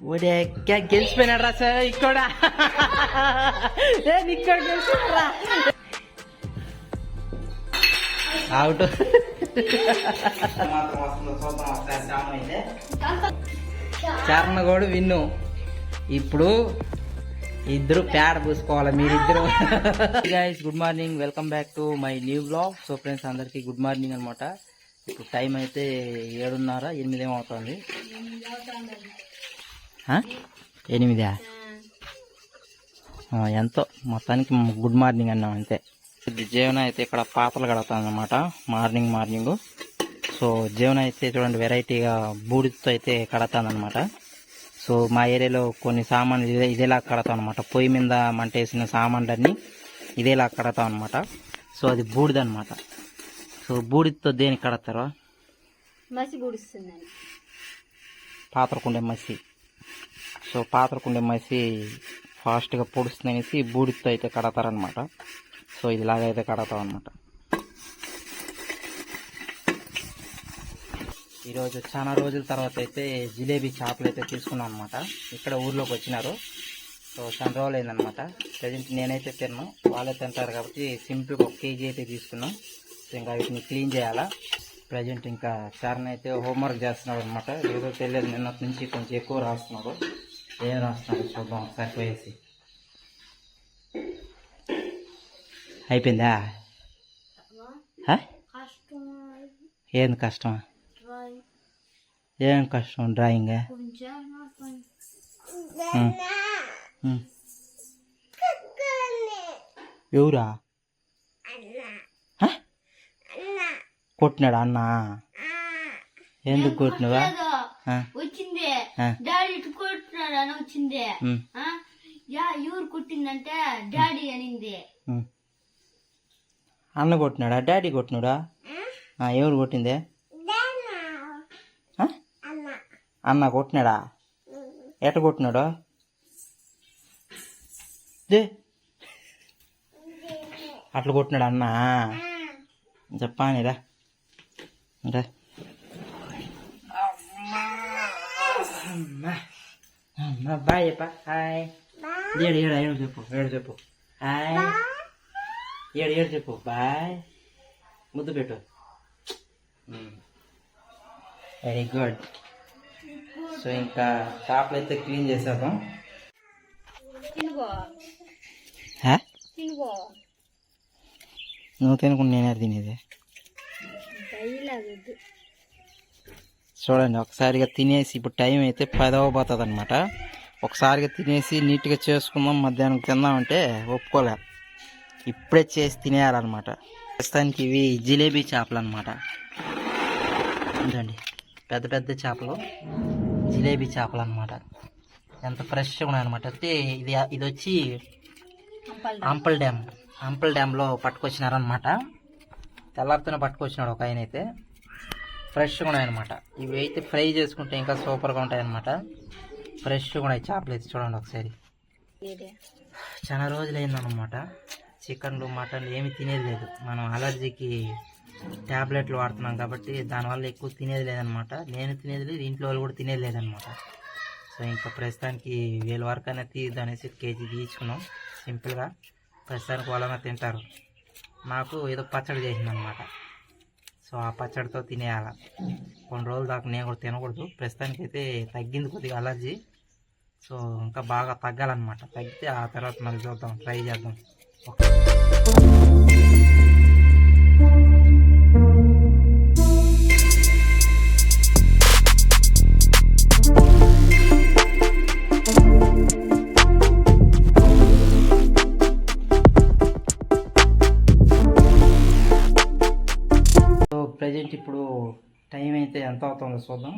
ఒరే గెలిచిపోయినాడు రా సార్ ఇక్కడ. ఇక్కడ గెలిచిపోయినరా? అవుట్ చరణ కూడా విన్ను. ఇప్పుడు ఇద్దరు పేడ పూసుకోవాలి మీరిద్దరు. Guys good morning welcome back to my new blog so friends అందరికీ గుడ్ మార్నింగ్ అనమాట ఇప్పుడు టైం అయితే ఏడున్నర ఎనిమిది ఏమవుతుంది ఎనిమిదా? ఎంతో. మొత్తానికి గుడ్ మార్నింగ్ అన్నాం అంతే. జీవన అయితే ఇక్కడ పాతలు కడుగుతుంది అనమాట మార్నింగ్ మార్నింగ్. సో జీవన అయితే చూడండి వెరైటీగా బూడితో అయితే కడతాను అనమాట సో మా ఏరియాలో కొన్ని సామాన్లు ఇదే ఇదేలా కడతాం అనమాట పొయ్యి మీద మంట వేసిన సామాన్లన్నీ ఇదేలా కడతాం అనమాట సో అది బూడిదనమాట సో బూడిదతో దేనికి కడతారు? మసి గుడిస్తుందని పాత్రకుండే మసి. సో పాత్రకుండే మసి ఫాస్ట్గా పొడుస్తుందనేసి బూడితో అయితే కడతారనమాట సో ఇదిలాగా అయితే కడతాం అనమాట ఈరోజు చాలా రోజుల తర్వాత అయితే జిలేబీ చేపలు అయితే తీసుకున్నాం అనమాట ఇక్కడ ఊర్లోకి వచ్చినారు. సో చాలా రోజులు అయిందనమాట ప్రజెంట్ నేనైతే తిన్నాను వాళ్ళే తింటారు కాబట్టి సింపుల్గా ఒక కేజీ అయితే తీసుకున్నాం. సో ఇంకా వీటిని క్లీన్ చేయాలా? ప్రజెంట్ ఇంకా చరణ్ అయితే హోంవర్క్ చేస్తున్నాడు అనమాట ఏదో తెలియదు నిన్నటి నుంచి కొంచెం ఎక్కువ రాస్తున్నాడు ఏం రాస్తున్నాడు చూద్దాం ఒకసారి పోయేసి అయిపోయిందా ఏం కష్టం ఏం కష్టం డ్రాయింగ్ ఎవరా? కొట్టినాడా అన్న ఎందుకు కొట్టినవా వచ్చింది అని వచ్చింది? యా ఎవరు కొట్టిందంటే డాడీ అనింది. అన్న కొట్టినాడా? డాడీ కొట్టినాడా? ఆ, ఎవరు కొట్టిందే? అన్న కొట్టినాడా? ఎట కొట్టినాడు? దే. అట్లా కొట్టినాడు అన్న? చెప్పానిరా. రా. అమ్మా అమ్మా. బాయ్ చెప్ప. హాయ్. ఏడు ఏడు ఏడు చెప్పు ఏడు చెప్పు. హాయ్. ఏడు ఏడు చెప్పు. బాయ్. ముద్దు పెట్టు. వెరీ గుడ్ సో ఇంకా షాప్లో అయితే క్లీన్ చేసేద్దాం నువ్వు తినకుండా నేనే తినేది. చూడండి ఒకసారిగా తినేసి ఇప్పుడు టైం అయితే పదవబోతుంది అనమాట ఒకసారిగా తినేసి నీట్గా చేసుకుందాం మధ్యాహ్నం తిందామంటే ఒప్పుకోలే. ఇప్పుడే చేసి తినేయాలన్నమాట. ప్రస్తుతానికి ఇవి జిలేబీ చేపలు అనమాట చూడండి పెద్ద పెద్ద చేపలు. జిలేబీ చేపలు అనమాట ఎంత ఫ్రెష్గా ఉన్నాయన్నమాట. అంటే ఇది ఇది వచ్చి అంపల్ డ్యామ్. అంపల్ డ్యామ్లో పట్టుకొచ్చినారనమాట తెల్లారితోనే పట్టుకొచ్చినాడు ఒక ఆయన అయితే. ఫ్రెష్గా ఉన్నాయన్నమాట. ఇవి అయితే ఫ్రై చేసుకుంటే ఇంకా సూపర్గా ఉంటాయి అనమాట ఫ్రెష్గా ఉన్నాయి చేపలు అయితే చూడండి ఒకసారి. చాలా రోజులు అయిందన్నమాట చికెన్లు మటన్లు ఏమి తినేది లేదు. మనం అలర్జీకి ట్యాబ్లెట్లు వాడుతున్నాం కాబట్టి దానివల్ల ఎక్కువ తినేది లేదనమాట నేను తినేది లేదు ఇంట్లో వాళ్ళు కూడా తినేది లేదనమాట సో ఇంకా ప్రస్తుతానికి వేల వరకు అనేది తీద్దాం అనేసి కేజీ తీసుకున్నాం సింపుల్గా ప్రస్తుతానికి వాళ్ళనే తింటారు. నాకు ఏదో పచ్చడి చేసింది అనమాట సో ఆ పచ్చడితో తినేయాల. కొన్ని రోజుల దాకా నేను కూడా తినకూడదు. ప్రస్తుతానికి అయితే తగ్గింది కొద్దిగా అలర్జీ సో ఇంకా బాగా తగ్గాలన్నమాట. తగ్గితే ఆ తర్వాత మళ్ళీ చూద్దాం ట్రై చేద్దాం. ఓకే. అవుతుందో చూద్దాం.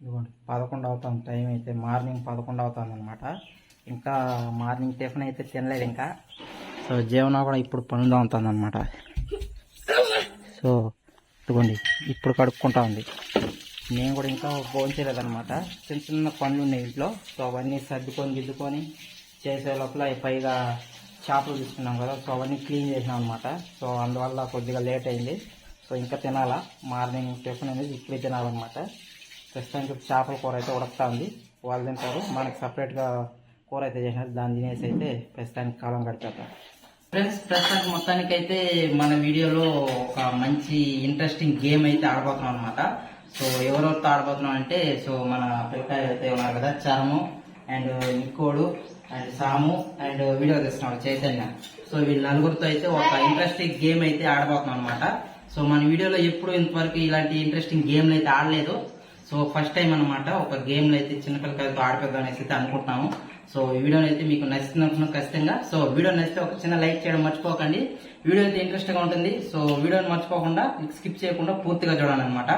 ఇదిగోండి పదకొండు అవుతుంది టైం అయితే మార్నింగ్ పదకొండు అవుతుంది అనమాట ఇంకా మార్నింగ్ టిఫిన్ అయితే తినలేదు ఇంకా. సో జీవన కూడా ఇప్పుడు పనులు అవుతుంది అనమాట సో ఇదిగోండి ఇప్పుడు కడుక్కుంటా ఉంది. నేను కూడా ఇంకా భోంచలేదన్నమాట చిన్న చిన్న పనులు ఉన్నాయి ఇంట్లో. సో అవన్నీ సర్దుకొని గిద్దుకొని చేసే లోపల పైగా చేపలు తీసుకున్నాం కదా సో అవన్నీ క్లీన్ చేసినాం అనమాట సో అందువల్ల కొద్దిగా లేట్ అయింది. సో ఇంకా తినాలా? మార్నింగ్ టిఫిన్ అనేది ఇప్పుడే తినాలన్నమాట. ప్రస్తుతానికి చేపల కూర అయితే ఉడకతా ఉంది వాళ్ళు తింటారు. మనకి సపరేట్గా కూర అయితే చేసినారు. దాన్ని తినేసి అయితే ప్రస్తుతానికి కాలం గడిపేద్దాం. ఫ్రెండ్స్ ప్రస్తుతానికి మొత్తానికి అయితే మన వీడియోలో ఒక మంచి ఇంట్రెస్టింగ్ గేమ్ అయితే ఆడబోతున్నాం అనమాట సో ఎవరెవరితో ఆడబోతున్నాం అంటే సో మన పిల్లకాయలు అయితే ఉన్నారు కదా చరము అండ్ నిక్కోడు అండ్ సాము అండ్ వీడియో తీస్తున్నాడు చైతన్య. సో వీళ్ళ నలుగురితో అయితే ఒక ఇంట్రెస్టింగ్ గేమ్ అయితే ఆడబోతున్నాం అనమాట సో మన వీడియోలో ఎప్పుడు ఇంతవరకు ఇలాంటి ఇంట్రెస్టింగ్ గేమ్లు అయితే ఆడలేదు. సో ఫస్ట్ టైం అన్నమాట ఒక గేమ్లు అయితే చిన్న పిల్లకాయలతో ఆడిపోదాం అనేసి అయితే అనుకుంటున్నాము. సో ఈ వీడియోని అయితే మీకు నచ్చుతున్నప్పుడు ఖచ్చితంగా. సో వీడియో నచ్చితే ఒక చిన్న లైక్ చేయడం మర్చిపోకండి. వీడియో అయితే ఇంట్రెస్ట్గా ఉంటుంది. సో వీడియోని మర్చిపోకుండా స్కిప్ చేయకుండా పూర్తిగా చూడాలన్నమాట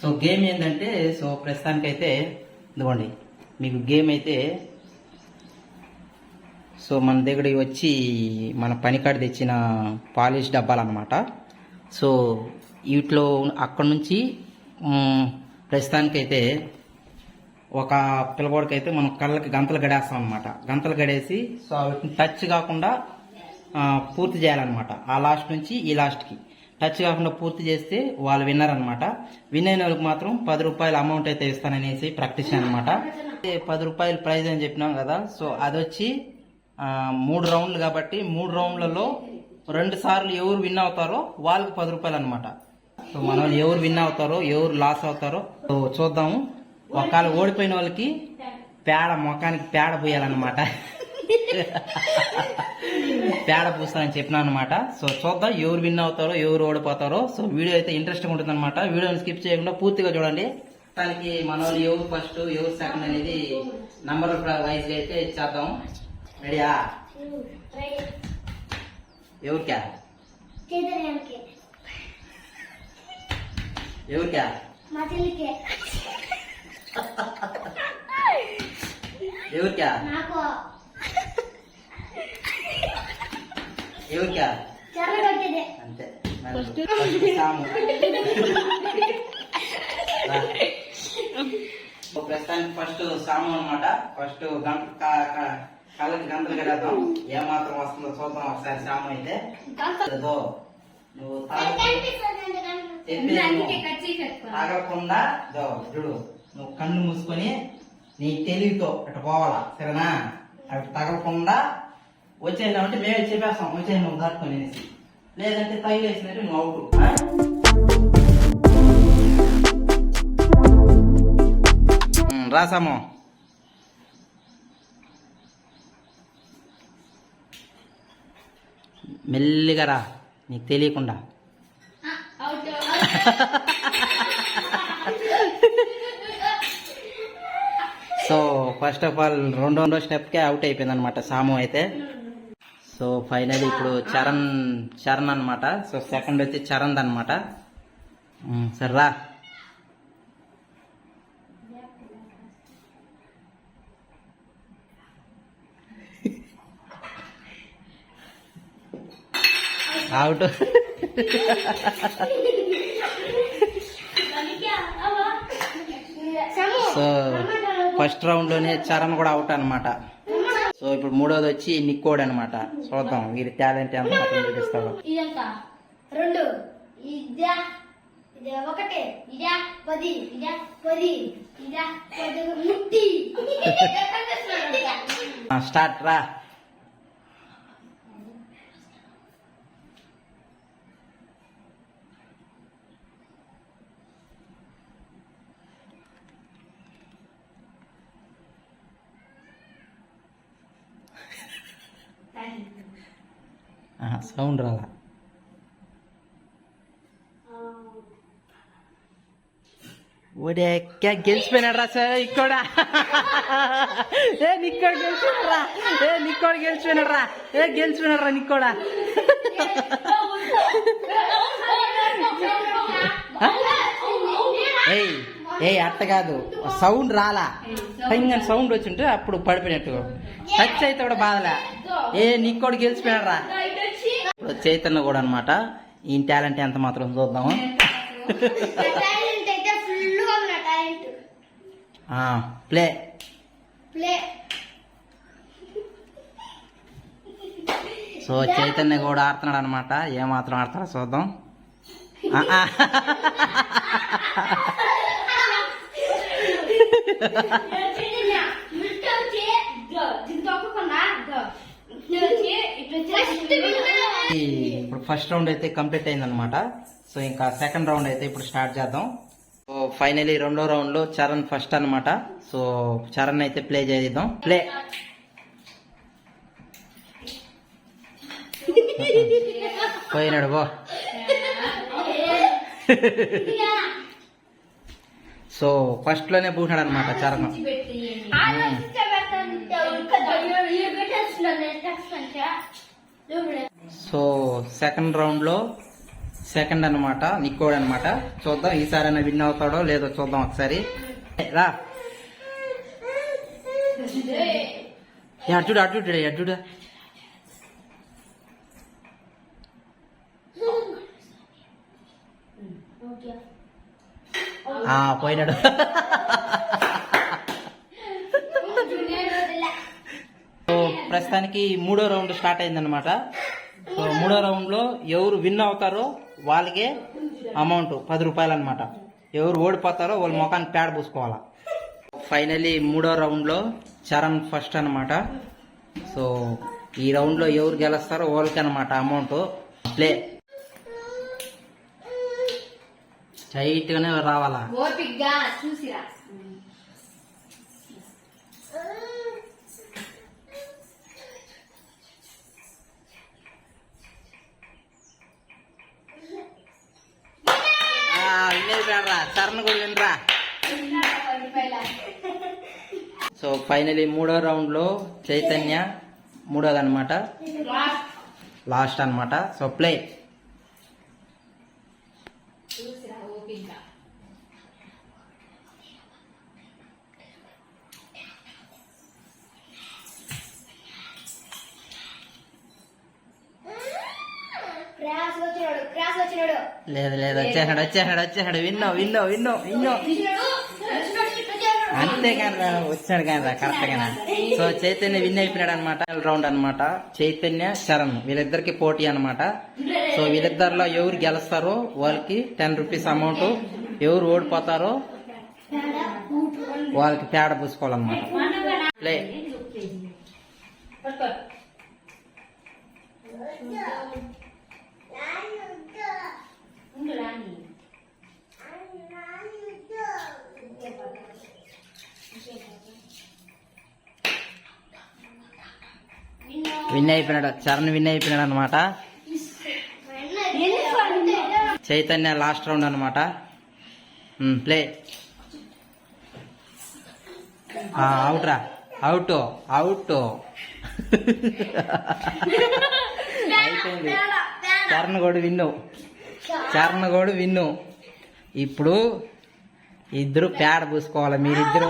సో గేమ్ ఏంటంటే సో ప్రస్తుతానికి అయితే ఇదిగోండి. మీకు గేమ్ అయితే సో మన దగ్గర వచ్చి మన పనికాడ తెచ్చిన పాలిష్ డబ్బాలు అనమాట సో వీటిలో అక్కడ నుంచి ప్రస్తుతానికైతే ఒక పిల్లవాడికి అయితే మనం కళ్ళకి గంతలు గడేస్తాం అనమాట గంతలు గడేసి సో వీటిని టచ్ కాకుండా పూర్తి చేయాలన్నమాట. ఆ లాస్ట్ నుంచి ఈ లాస్ట్కి. టచ్ కాకుండా పూర్తి చేస్తే వాళ్ళు విన్నర్ అనమాట విన్ అయిన వాళ్ళకి మాత్రం పది రూపాయల అమౌంట్ అయితే ఇస్తాననేసి ప్రకటించాను అనమాట పది రూపాయలు ప్రైజ్ అని చెప్పినాం కదా సో అది వచ్చి మూడు రౌండ్లు కాబట్టి మూడు రౌండ్లలో రెండు సార్లు ఎవరు విన్ అవుతారో వాళ్ళకి పది రూపాయలు అనమాట సో మన వాళ్ళు ఎవరు విన్ అవుతారో ఎవరు లాస్ అవుతారో సో చూద్దాము. ఒకవేళ ఓడిపోయిన వాళ్ళకి పేడ ముఖానికి పేడ పోయాలన్నమాట. పేడ పూస్తానని చెప్పినా అనమాట సో చూద్దాం ఎవరు విన్ అవుతారో ఎవరు ఓడిపోతారో. సో వీడియో అయితే ఇంట్రెస్టింగ్ ఉంటుంది అనమాట వీడియోని స్కిప్ చేయకుండా పూర్తిగా చూడండి. దానికి మన వాళ్ళు ఎవరు ఫస్ట్ ఎవరు సెకండ్ అనేది నంబర్ వైజ్ అయితే చేద్దాం. రెడీయా ఎవరికా? చైతన్యానికి ఎవరికా? ఎవరికా? నాకు. ఎవరికా? కట్టేదే. అంతే. ప్రస్తుతానికి ఫస్ట్ సాము అనమాట ఫస్ట్ గంట కళ్ళకి గంటలు కడేద్దాం ఏమాత్రం వస్తుందో చూద్దాం ఒకసారి సాము అయితే. నువ్వు తాగకుండా ఇదో చూడు నువ్వు కన్ను మూసుకొని నీ తెలివితో అటు పోవాలా సరేనా? అటు తగలకుండా వచ్చేసామంటే మేమే చెప్పేస్తాం వచ్చేసి నువ్వు దాటుకొని అనేసి. లేదంటే తగిలేసినట్టు నువ్వు అవుట్. రాసాము మెల్లిగా రా. నీకు తెలియకుండా. సో ఫస్ట్ ఆఫ్ ఆల్ రెండో రెండో స్టెప్కే అవుట్ అయిపోయింది అనమాట సాము అయితే. సో ఫైనల్ ఇప్పుడు చరణ్ చరణ్ అనమాట సో సెకండ్ వచ్చి చరణ్ అనమాట సరే రా. అవుట్ సో ఫస్ట్ రౌండ్లోనే చరణ్ కూడా అవుట్ అనమాట సో ఇప్పుడు మూడోది వచ్చి నిక్కోడ్ అనమాట చూద్దాం వీరి టాలెంట్ ఎంత మాత్రం రెండు. ఇదా. ఇదే ఒకటే. ఇదా పది. ఇదా పది. ఇదా పది ముట్టి స్టార్ట్ రా. సౌండ్ రాలా? ఒడే గెలిచిపోయినాడు రా సార్ ఇక్కడ ఏ నిక్కడ గెలిచిపోయినరా ఏ నిక్కడ గెలిచిపోయినాడు రా ఏ గెలిచిపోయినాడు రా నిక్కోడా ఏయ్ ఏయ్ అట్ట కాదు. సౌండ్ రాలా? పైన సౌండ్ వచ్చింటే అప్పుడు పడిపోయినట్టు. టచ్ అయితే కూడా బాధలే. ఏ నిక్కోడు గెలిచిపోయినాడు రా ఇప్పుడు చైతన్య కూడా అనమాట ఈ టాలెంట్ ఎంత మాత్రం చూద్దాము. Play play. సో చైతన్య కూడా ఆడుతున్నాడు అనమాట ఏమాత్రం ఆడతారో చూద్దాం. ఇట్లా ఆ. ఇప్పుడు ఫస్ట్ రౌండ్ అయితే కంప్లీట్ అయిందనమాట సో ఇంకా సెకండ్ రౌండ్ అయితే ఇప్పుడు స్టార్ట్ చేద్దాం. సో ఫైనలీ రెండో రౌండ్లో చరణ్ ఫస్ట్ అనమాట సో చరణ్ అయితే ప్లే చేద్దాం. ప్లే పోయినాడు బో సో ఫస్ట్లోనే పూసినాడు అనమాట చరణ్. సో సెకండ్ రౌండ్లో సెకండ్ అన్నమాట నిక్కోడు అనమాట చూద్దాం ఈసారి అయినా విన్ అవుతాడో లేదో చూద్దాం ఒకసారి. రా. అటు చూడు ఆ, పోయినాడు. సో ప్రస్తుతానికి మూడో రౌండ్ స్టార్ట్ అయిందనమాట సో మూడో రౌండ్లో ఎవరు విన్ అవుతారో వాళ్ళకే అమౌంట్ పది రూపాయలు అనమాట ఎవరు ఓడిపోతారో వాళ్ళ ముఖాన్ని పేడ పూసుకోవాలా. ఫైనలీ మూడో రౌండ్లో చరణ్ ఫస్ట్ అనమాట సో ఈ రౌండ్లో ఎవరు గెలుస్తారో వాళ్ళకి అనమాట అమౌంట్. ప్లే. టైట్గానే రావాలా. చూసిరా. చరణ్ కూడా వినరా సో ఫైనలీ మూడో రౌండ్లో చైతన్య మూడోది అనమాట లాస్ట్ అన్నమాట. So play. లేదు లేదు వచ్చేసాడు వచ్చేసాడు వచ్చేసాడు. విన్నో విన్నో విన్నో విన్నో. అంతేకాని రా, వచ్చాడు కానీ కరెక్ట్ గానే. సో చైతన్య విన్ అయిపోయినాడు అనమాట రౌండ్ అన్నమాట. చైతన్య చరణ్ వీళ్ళిద్దరికి పోటీ అన్నమాట. సో వీళ్ళిద్దరిలో ఎవరు గెలుస్తారో వాళ్ళకి టెన్ రూపీస్ అమౌంట్ ఎవరు ఓడిపోతారో వాళ్ళకి పేడ పూసుకోవాలన్నమాట. ప్లే విన్ అయిపోయినాడు చరణ్ విన్ అయిపోయినాడు అనమాట చైతన్య లాస్ట్ రౌండ్ అనమాట ప్లే అవుట్ రా. అవుట్ అవుట్ అయిపోయింది. చరణ్ కూడా విన్ను చరణ్ కూడా విన్ను ఇప్పుడు ఇద్దరు పేడ పూసుకోవాలి మీరిద్దరు.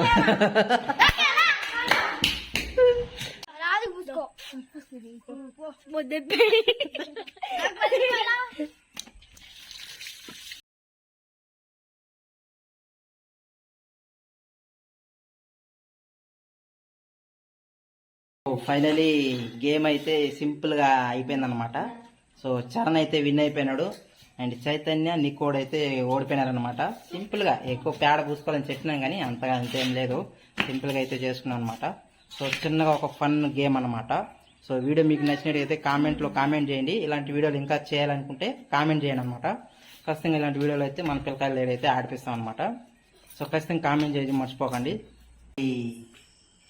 ఫైనలీ గేమ్ అయితే సింపుల్గా సో చరణ్ అయితే విన్ అయిపోయినాడు. అండ్ చైతన్య నికోడ్ అయితే ఓడిపోయినారనమాట సింపుల్గా ఎక్కువ పేడ పూసుకోవాలని చెప్పినాం కానీ అంతగా అంతేం లేదు. సింపుల్గా అయితే చేసుకున్నాం అనమాట సో చిన్నగా ఒక ఫన్ గేమ్ అనమాట సో వీడియో మీకు నచ్చినట్టయితే కామెంట్లో కామెంట్ చేయండి. ఇలాంటి వీడియోలు ఇంకా చేయాలనుకుంటే కామెంట్ చేయండి అనమాట ఖచ్చితంగా ఇలాంటి వీడియోలు అయితే మన పిల్లకాయలు అయితే ఆడిపిస్తాం అనమాట సో ఖచ్చితంగా కామెంట్ చేసి మర్చిపోకండి. ఈ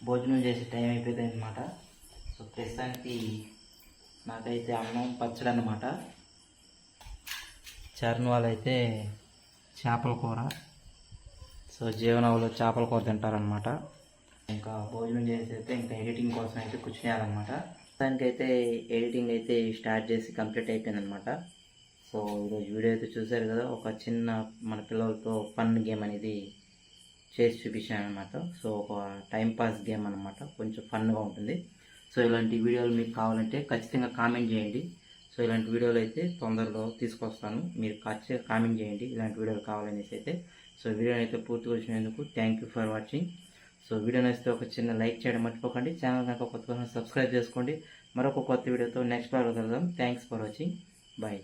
భోజనం చేసే టైం అయిపోయింది అనమాట సో ప్రస్తుతానికి నాకైతే అన్నం పచ్చడి అనమాట చరణ్ వాళ్ళైతే చేపల కూర. సో జీవనవులో చేపల కూర తింటారనమాట ఇంకా భోజనం చేసి అయితే ఇంకా ఎడిటింగ్ కోసం అయితే కూర్చునేయాలన్నమాట. దానికైతే ఎడిటింగ్ అయితే స్టార్ట్ చేసి కంప్లీట్ అయిపోయిందనమాట సో ఈరోజు వీడియో అయితే చూసారు కదా ఒక చిన్న మన పిల్లలతో ఫన్ గేమ్ అనేది చేసి చూపించాను అనమాట సో ఒక టైం పాస్ గేమ్ అనమాట కొంచెం ఫన్గా ఉంటుంది. సో ఇలాంటి వీడియోలు మీకు కావాలంటే ఖచ్చితంగా కామెంట్ చేయండి. సో ఇలాంటి వీడియోలు అయితే తొందరలో తీసుకొస్తాను. మీరు ఖచ్చితంగా కామెంట్ చేయండి ఇలాంటి వీడియోలు కావాలనేసి అయితే. సో వీడియోని అయితే పూర్తిగా వచ్చినందుకు thank you for watching so video నచ్చితే ఒక చిన్న లైక్ చేయడం మర్చిపోకండి. ఛానల్ కనుక కొత్తగా సబ్స్క్రైబ్ చేసుకోండి. మరొక కొత్త వీడియోతో నెక్స్ట్ బ్లాగ్ కలుద్దాం. Thanks for watching bye